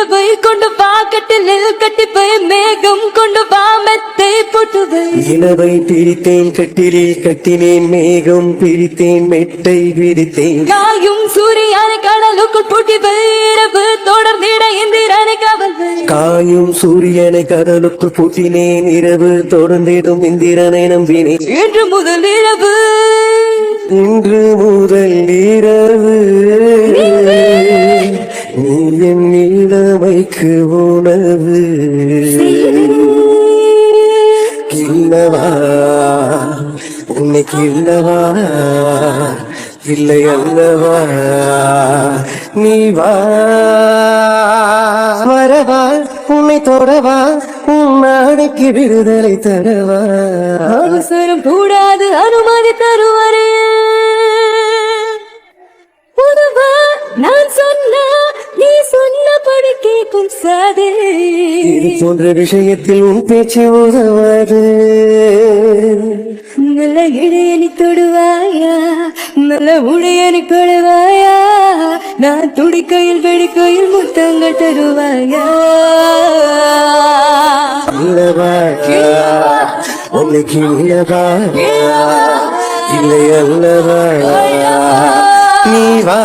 இரவை கொண்டு வா கட்டிலில் கட்டி போய் மேகம் கொண்டு வா மெத்தை போட்டு வை இனவை பிரித்தேன் கட்டிலில் கட்டினேன் மேகம் பிரித்தேன் மெட்டை விரித்தேன் காயும் சூரியனை கடலுக்குள் பூட்டி இரவு தொடர்ந்திட இந்திரனை காவல். காயும் சூரியனை கடலுக்குள் பூட்டினேன் இரவு தொடர்ந்திடும் இந்திரனை நம்பினேன். இன்று முதல் இரவு. இன்று முதல் இரவு. இளமைக்கு உணவு. கிள்ளவா? உன்னை கிள்ளவா இல்லை அல்லவா? நீ வா. வரவா? உன்னை தொடவா? உன் நாடைக்கு விடுதலை தரவா? அவசரம் கூடாது அனுமதி தருவாரே. நான் கேட்கும் சாதே இது போன்ற விஷயத்தில் உன் பேச்சு உதவாது. நல்ல இடையணி தொடுவாயா? நல்ல உடையணி கொடுவாயா நான் துடிக்கையில் வெடிக்கையில் முத்தங்கள் தருவாயா? இல்லவா? இல்லை அல்லவா? நீ வா.